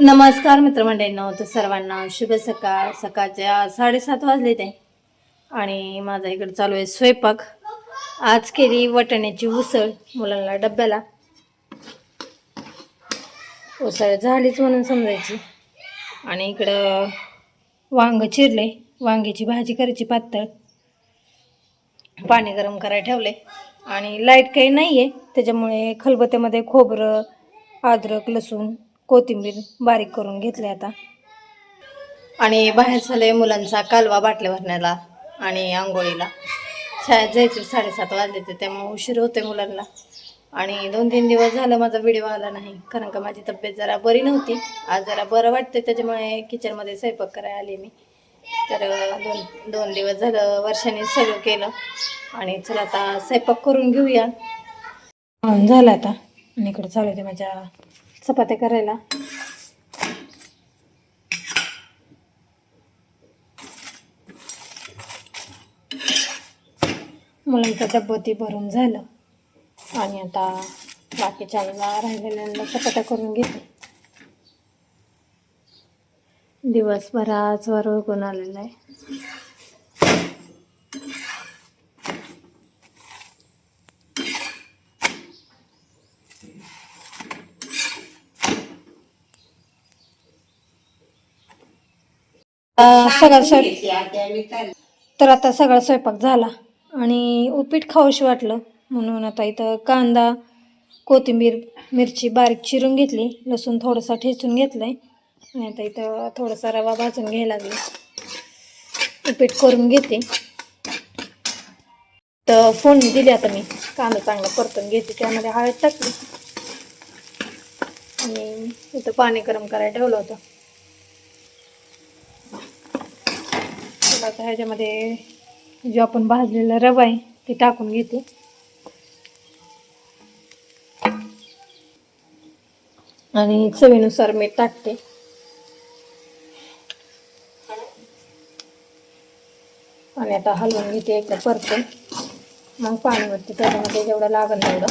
नमस्कार मित्रमंडळींनो तर सर्वांना शुभ सकाळ. सकाळच्या साडेसात वाजले ते. आणि माझा इकडे चालू आहे स्वयंपाक. आज केली वटाण्याची उसळ मुलांना डब्याला. उसळ झालीच म्हणून समजायची. आणि इकडं वांग चिरले. वांग्याची भाजी करायची पातळ. पाणी गरम करायला ठेवले. आणि लाइट काही नाही आहे त्याच्यामुळे खलबत्त्यामध्ये खोबरं अद्रक लसूण कोथिंबीर बारीक करून घेतले आता. आणि बाहेर झाले मुलांचा कालवा बाटल्या भरण्याला आणि आंघोळीला. शाळेत जायचे साडेसात वाजले ते त्यामुळे उशीर होते मुलांना. आणि दोन तीन दिवस झालं माझा व्हिडिओ आला नाही कारण का माझी तब्येत जरा बरी नव्हती. आज जरा बरं वाटते त्याच्यामुळे किचनमध्ये स्वयंपाक करायला आले मी. तर दोन दोन दिवस झालं वर्षाने सगळं केलं. आणि चला आता स्वयंपाक करून घेऊया. झालं आता. आणि इकडे चालू होते माझ्या चपात्या करायला. मुलांचं डब्बं ती भरून झालं. आणि आता बाकीच्या राहिलेल्यांना चपात्या करून घेते. दिवसभर बराच वर उगून आलेला आहे. अं, सगळा स्वयं तर आता सगळा स्वयंपाक झाला आणि उपीट खाऊशी वाटलं. म्हणून आता इथं कांदा कोथिंबीर मिरची बारीक चिरून घेतली. लसूण थोडंसं ठेचून घेतलंय. आणि आता इथं थोडासा रवा भाजून घ्यायला लागले. उपीट करून घेते. तर फोडणी दिली आता मी. कांदा चांगला परतून घेते. त्यामध्ये हळद टाकली. आणि इथं पाणी गरम करायला ठेवलं होतं. आता ह्याच्यामध्ये जो आपण भाजलेला रवा आहे ते टाकून घेते. आणि चवीनुसार मीठ टाकते. आणि आता हलवून घेते एकदा परते मग पाणी वरती त्याच्यामध्ये जेवढं लागेल तेवढं.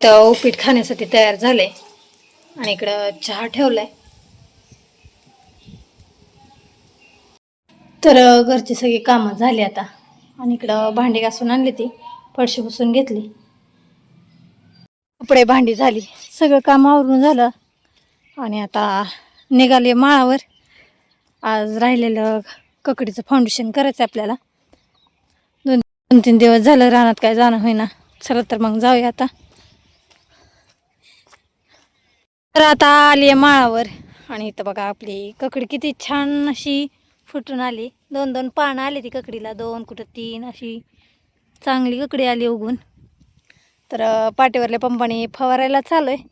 तर उपीट खाण्यासाठी तयार झाले आणि इकडं चहा ठेवलाय. तर घरची सगळी कामं झाली आता. आणि इकडं भांडी घासून आणली ती फरशी पुसून घेतली. कपडे भांडी झाली. सगळं काम आवरून झालं. आणि आता निघाले माळावर. आज राहिलेलं ककडीचं फाउंडेशन करायचं आहे आपल्याला. दोन दोन तीन दिवस झालं रानात काय जाणं होईना. चला तर मग जाऊया आता. तर आता आली आहे माळावर. आणि इथं बघा आपली ककडी किती छान अशी फुटून आली. दोन दोन पानं आली ती ककडीला. दोन कुठं तीन अशी चांगली ककडी आली उगून तर पाठीवरल्या पंपाने फवारायला चालू आहे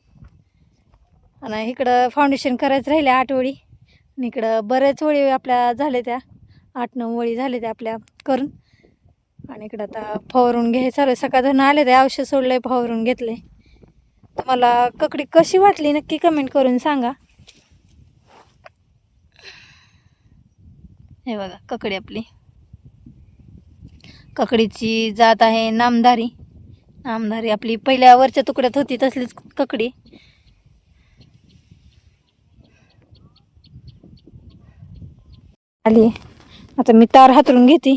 आणि इकडं फाउंडेशन करायचं राहिले आठ ओळी आणि इकडं बऱ्याच ओळी आपल्या झाल्या त्या. आठ नऊ वळी झाल्या त्या आपल्या करून. आणि इकडं आता फवारून घ्याय चालू आहे सकाळ धरणं आले ते औषध सोडलं आहे फवारून घेतले तुम्हाला ककडी कशी वाटली नक्की कमेंट करून सांगा. हे बघा ककडी आपली. ककडीची जात आहे नामदारी नामदारी आपली पहिल्या वरच्या तुकड्यात होती तसलीच ककडी. आली. आता मी तार हातरून घेते.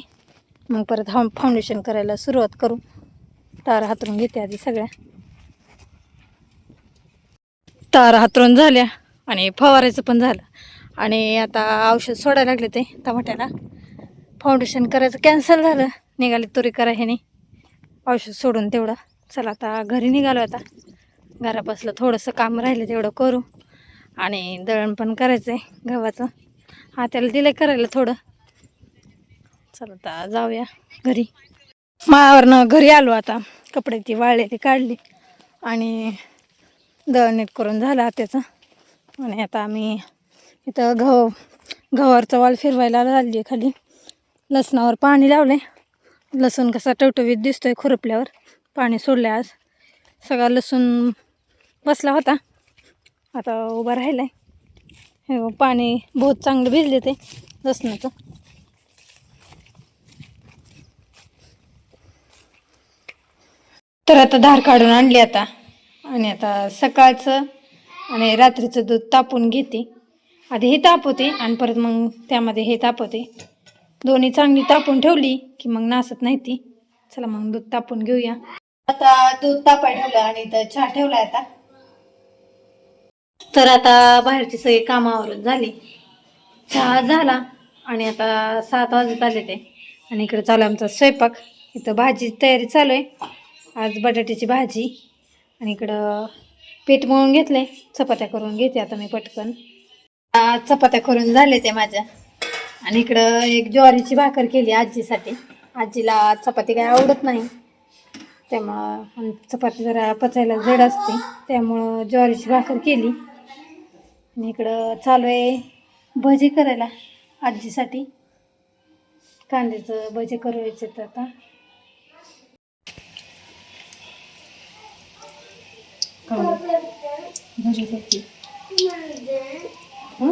मग परत हा फाउंडेशन करायला सुरुवात करू. तार हातरून घेते आधी सगळ्या. तार हातरून झाल्या आणि फवारायचं पण झालं. आणि आता औषध सोडायला लागले ते टमाट्याला. फाउंडेशन करायचं कॅन्सल झालं. निघाले तुरी करा ह्याने औषध सोडून तेवढं. चला आता घरी निघालो आता. घरापासलं थोडंसं काम राहिलं तेवढं करू. आणि दळण पण करायचं आहे गव्हाचं. हा त्याला दिलं करायला थोडं. चला आता जाऊया घरी. माळावरनं घरी आलो आता. कपडे ती वाळलेली काढली. आणि दळण नीट करून झालं त्याचं आणि आता आम्ही इथं गहू गव्हावरचा वाल फिरवायला लागली खाली. लसणावर पाणी लावले लसूण कसा टवटवीत दिसतोय खुरपल्यावर. पाणी सोडलं आज. सगळा लसूण बसला होता. आता उभा राहिला आहे हे पाणी बहुत चांगलं भिजले ते लसणाचं. तर आता धार काढून आणली आता. आणि आता सकाळचं आणि रात्रीचं दूध तापून घेते. आधी हे तापवते आणि परत मग त्यामध्ये हे तापवते दोन्ही चांगली तापून ठेवली की मग नासत नाही ती. चला मग दूध तापून घेऊया. आता दूध तापाय ठेवलं आणि इथं चहा ठेवला आता. तर आता बाहेरची सगळी कामावरून झाली. चहा झाला आणि आता सात वाजत आले ते. आणि इकडे चालू आहे आमचा स्वयंपाक. इथं भाजी तयारी चालू आहे. आज बटाट्याची भाजी. आणि इकडं पीठ मळून घेतलंय. चपात्या करून घेते आता मी पटकन. चपात्या करून झाले ते माझ्या. आणि इकडं एक ज्वारीची भाकर केली आजीसाठी. आजीला चपाती काय आवडत नाही. त्यामुळं चपाती जरा पचायला जड असते. त्यामुळं ज्वारीची भाकर केली. आणि इकडं चालू आहे भजी करायला आजीसाठी. कांद्याचं भजी करायचे तर आता. भजी करते हं?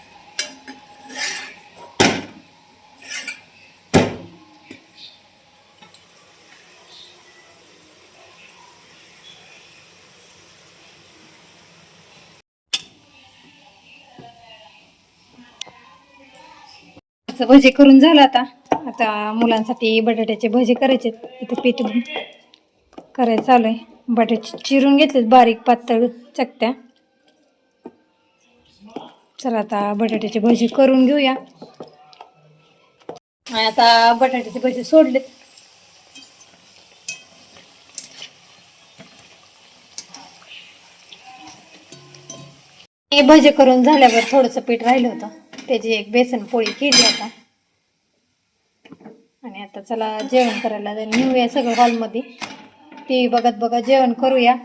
आता भजी करून झालं आता. आता मुलांसाठी बटाट्याचे भजे करायचे इथे पीठ करायचं चालू आहे. बटाटे चिरून घेतलेत बारीक पातळ चकत्या. चला आता बटाट्याची भजी करून घेऊया. आणि आता बटाट्याचे भजी सोडलेत. भजे भजी करून झाल्यावर थोडंसं पीठ राहिलं होतं. त्याची एक बेसन पोळी केली आता. आणि आता चला जेवण करायला नेऊया सगळं हॉलमध्ये टी व्ही बघत बघत जेवण करूया.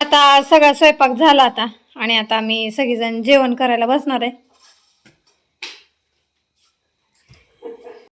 आता सगळा स्वयंपाक झाला आता. आणि आता आम्ही सगळीजण जेवण करायला बसणार आहे.